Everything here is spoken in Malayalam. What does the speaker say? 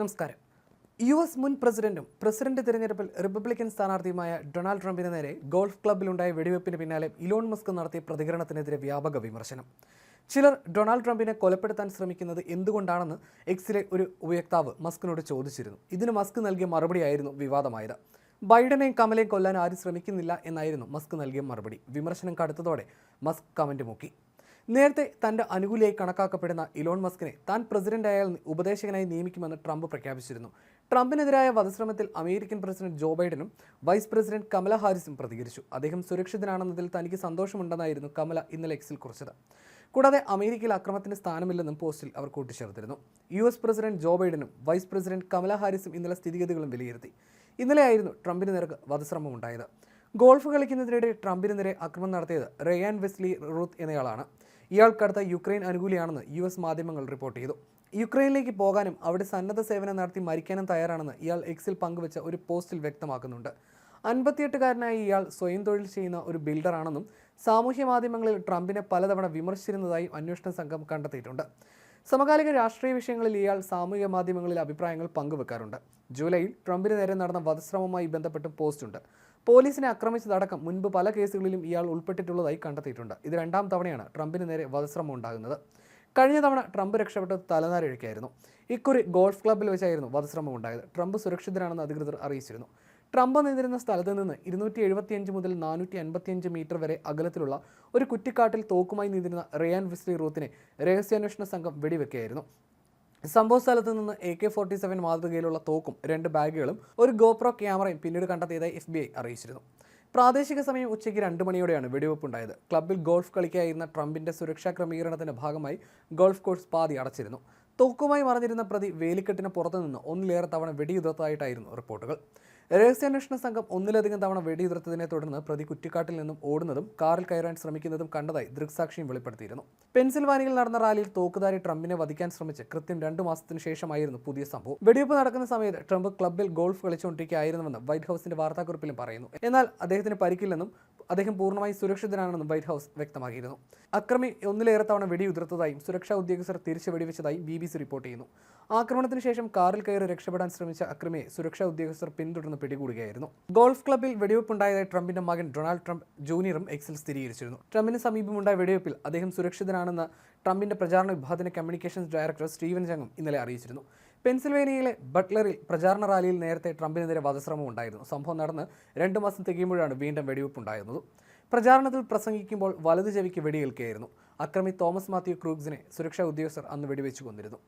നമസ്കാരം. യു എസ് മുൻ പ്രസിഡന്റും പ്രസിഡന്റ് തിരഞ്ഞെടുപ്പിൽ റിപ്പബ്ലിക്കൻ സ്ഥാനാർത്ഥിയുമായ ഡൊണാൾഡ് ട്രംപിന് നേരെ ഗോൾഫ് ക്ലബ്ബിലുണ്ടായ വെടിവെപ്പിന് പിന്നാലെ ഇലോൺ മസ്ക് നടത്തിയ പ്രതികരണത്തിനെതിരെ വ്യാപക വിമർശനം. ചിലർ ഡൊണാൾഡ് ട്രംപിനെ കൊലപ്പെടുത്താൻ ശ്രമിക്കുന്നത് എന്തുകൊണ്ടാണെന്ന് എക്സിലെ ഒരു ഉപയോക്താവ് മസ്കിനോട് ചോദിച്ചിരുന്നു. ഇതിന് മസ്ക് നൽകിയ മറുപടിയായിരുന്നു വിവാദമായത്. ബൈഡനെയും കമലയും കൊല്ലാൻ ആരും ശ്രമിക്കുന്നില്ല എന്നായിരുന്നു മസ്ക് നൽകിയ മറുപടി. വിമർശനം കടുത്തതോടെ മസ്ക് കമന്റ് മുക്കി. നേരത്തെ തന്റെ അനുകൂലിയായി കണക്കാക്കപ്പെടുന്ന ഇലോൺ മസ്കിനെ താൻ പ്രസിഡന്റായാൽ ഉപദേശകനായി നിയമിക്കുമെന്ന് ട്രംപ് പ്രഖ്യാപിച്ചിരുന്നു. ട്രംപിനെതിരായ വധശ്രമത്തിൽ അമേരിക്കൻ പ്രസിഡന്റ് ജോ ബൈഡനും വൈസ് പ്രസിഡന്റ് കമല ഹാരിസും പ്രതികരിച്ചു. അദ്ദേഹം സുരക്ഷിതനാണെന്നതിൽ തനിക്ക് സന്തോഷമുണ്ടെന്നായിരുന്നു കമല ഇന്നലെ എക്സിൽ കുറിച്ചത്. കൂടാതെ അമേരിക്കയിൽ അക്രമത്തിന് സ്ഥാനമില്ലെന്നും പോസ്റ്റിൽ അവർ കൂട്ടിച്ചേർത്തിരുന്നു. യു എസ് പ്രസിഡന്റ് ജോ ബൈഡനും വൈസ് പ്രസിഡന്റ് കമല ഹാരിസും ഇന്നലെ സ്ഥിതിഗതികളും വിലയിരുത്തി. ഇന്നലെയായിരുന്നു ട്രംപിന് നേർക്ക് വധശ്രമം ഉണ്ടായത് ഗോൾഫ് കളിക്കുന്നതിനിടെ ട്രംപിന് നേരെ ആക്രമണം നടത്തിയത് റെയാൻ വെസ്ലി റൂത്ത് എന്നയാളാണ്. ഇയാൾക്കടുത്ത യുക്രൈൻ അനുകൂലിയാണെന്ന് യു എസ് മാധ്യമങ്ങൾ റിപ്പോർട്ട് ചെയ്തു. യുക്രൈനിലേക്ക് പോകാനും അവിടെ സന്നദ്ധ സേവനം നടത്തി മരിക്കാനും തയ്യാറാണെന്ന് ഇയാൾ എക്സിൽ പങ്കുവച്ച ഒരു പോസ്റ്റിൽ വ്യക്തമാക്കുന്നുണ്ട്. അൻപത്തിയെട്ടുകാരനായ ഇയാൾ സ്വയം തൊഴിൽ ചെയ്യുന്ന ഒരു ബിൽഡറാണെന്നും സാമൂഹ്യ മാധ്യമങ്ങളിൽ ട്രംപിനെ പലതവണ വിമർശിച്ചിരുന്നതായും അന്വേഷണ സംഘം കണ്ടെത്തിയിട്ടുണ്ട്. സമകാലിക രാഷ്ട്രീയ വിഷയങ്ങളിൽ ഇയാൾ സാമൂഹ്യ മാധ്യമങ്ങളിൽ അഭിപ്രായങ്ങൾ പങ്കുവെക്കാറുണ്ട്. ജൂലൈയിൽ ട്രംപിന് നേരെ നടന്ന വധശ്രമവുമായി ബന്ധപ്പെട്ട് പോസ്റ്റുണ്ട്. പോലീസിനെ ആക്രമിച്ചതടക്കം മുൻപ് പല കേസുകളിലും ഇയാൾ ഉൾപ്പെട്ടിട്ടുള്ളതായി കണ്ടെത്തിയിട്ടുണ്ട്. ഇത് രണ്ടാം തവണയാണ് ട്രംപിന് നേരെ വധശ്രമം ഉണ്ടാകുന്നത്. കഴിഞ്ഞ തവണ ട്രംപ് രക്ഷപ്പെട്ടത് തലനാരിഴയ്ക്കായിരുന്നു ഇക്കുറി ഗോൾഫ് ക്ലബ്ബിൽ വെച്ചായിരുന്നു വധശ്രമം ഉണ്ടായത്. ട്രംപ് സുരക്ഷിതനാണെന്ന് അധികൃതർ അറിയിച്ചിരുന്നു. ട്രംപ് നിന്നിരുന്ന സ്ഥലത്ത് നിന്ന് ഇരുന്നൂറ്റി എഴുപത്തിയഞ്ച് മുതൽ നാനൂറ്റി അൻപത്തിയഞ്ച് മീറ്റർ വരെ അകലത്തിലുള്ള ഒരു കുറ്റിക്കാട്ടിൽ തോക്കുമായി നിന്നിരുന്ന റിയാൻ വിസ്ലി റൂത്തിനെ രഹസ്യാന്വേഷണ സംഘം വെടിവെക്കുകയായിരുന്നു. സംഭവ സ്ഥലത്ത് നിന്ന് എ കെ ഫോർട്ടി സെവൻ മാതൃകയിലുള്ള തോക്കും രണ്ട് ബാഗുകളും ഒരു ഗോപ്രോ ക്യാമറയും പിന്നീട് കണ്ടെത്തിയതായി എഫ് ബി ഐ അറിയിച്ചിരുന്നു. പ്രാദേശിക സമയം ഉച്ചയ്ക്ക് രണ്ട് മണിയോടെയാണ് വെടിവെപ്പ് ഉണ്ടായത് ക്ലബ്ബിൽ ഗോൾഫ് കളിക്കായിരുന്ന ട്രംപിന്റെ സുരക്ഷാ ക്രമീകരണത്തിന്റെ ഭാഗമായി ഗോൾഫ് കോഴ്സ് പാതി അടച്ചിരുന്നു. തോക്കുമായി മറഞ്ഞിരുന്ന പ്രതി വേലിക്കെട്ടിന് പുറത്തുനിന്ന് ഒന്നിലേറെ തവണ വെടിയുതിർത്തതായിട്ടായിരുന്നു റിപ്പോർട്ടുകൾ. രഹസ്യാന്വേഷണ സംഘം ഒന്നിലധികം തവണ വെടിയുതിർത്തതിനെ തുടർന്ന് പ്രതി കുറ്റിക്കാട്ടിൽ നിന്നും ഓടുന്നതും കാറിൽ കയറാൻ ശ്രമിക്കുന്നതും കണ്ടതായി ദൃക്സാക്ഷിയും വെളിപ്പെടുത്തിയിരുന്നു. പെൻസിൽവാനിയിൽ നടന്ന റാലിയിൽ തോക്കുധാരി ട്രംപിനെ വധിക്കാൻ ശ്രമിച്ച് കൃത്യം രണ്ടു മാസത്തിന് ശേഷമായിരുന്നു പുതിയ സംഭവം. വെടിവെപ്പ് നടക്കുന്ന സമയത്ത് ട്രംപ് ക്ലബ്ബിൽ ഗോൾഫ് കളിച്ചുകൊണ്ടിരിക്കുകയായിരുന്നുവെന്ന് വൈറ്റ് ഹൗസിന്റെ വാർത്താക്കുറിപ്പിലും പറയുന്നു. എന്നാൽ അദ്ദേഹത്തിന് പരിക്കില്ലെന്നും അദ്ദേഹം പൂർണമായി സുരക്ഷിതനാണെന്നും വൈറ്റ് ഹൗസ് വ്യക്തമാക്കിയിരുന്നു. അക്രമി ഒന്നിലേറെ തവണ വെടിയുതിർത്തതായും സുരക്ഷാ ഉദ്യോഗസ്ഥർ തിരിച്ചു വെടിവെച്ചതായും ബി ബി സി റിപ്പോർട്ട് ചെയ്യുന്നു. ആക്രമണത്തിന് ശേഷം കാറിൽ കയറി രക്ഷപ്പെടാൻ ശ്രമിച്ച അക്രമിയെ സുരക്ഷാ ഉദ്യോഗസ്ഥർ പിന്തുടർന്ന് പിടികൂടുകയായിരുന്നു. ഗോൾഫ് ക്ലബ്ബിൽ വെടിവെപ്പുണ്ടായതായി ട്രംപിന്റെ മകൻ ഡൊണാൾഡ് ട്രംപ് ജൂനിയറും എക്സിൽ സ്ഥിരീകരിച്ചിരുന്നു. ട്രംപിന് സമീപമുണ്ടായ വെടിവെപ്പിൽ അദ്ദേഹം സുരക്ഷിതനാണെന്ന് ട്രംപിന്റെ പ്രചാരണ വിഭാഗത്തിന്റെ കമ്മ്യൂണിക്കേഷൻസ് ഡയറക്ടർ സ്റ്റീവൻ ചങ്ങും ഇന്നലെ അറിയിച്ചിരുന്നു. പെൻസിൽവേനിയയിലെ ബട്ട്ലറിൽ പ്രചാരണ റാലിയിൽ നേരത്തെ ട്രംപിനെതിരെ വധശ്രമം ഉണ്ടായിരുന്നു. സംഭവം നടന്ന് രണ്ട് മാസം തികയുമ്പോഴാണ് വീണ്ടും വെടിവെപ്പ് ഉണ്ടായിരുന്നത് പ്രചാരണത്തിൽ പ്രസംഗിക്കുമ്പോൾ വലതു ചെവിക്ക് വെടിയേൽക്കുകയായിരുന്നു. അക്രമി തോമസ് മാത്യു ക്രൂഗ്സിനെ സുരക്ഷാ ഉദ്യോഗസ്ഥർ അന്ന് വെടിവെച്ചു കൊന്നിരുന്നു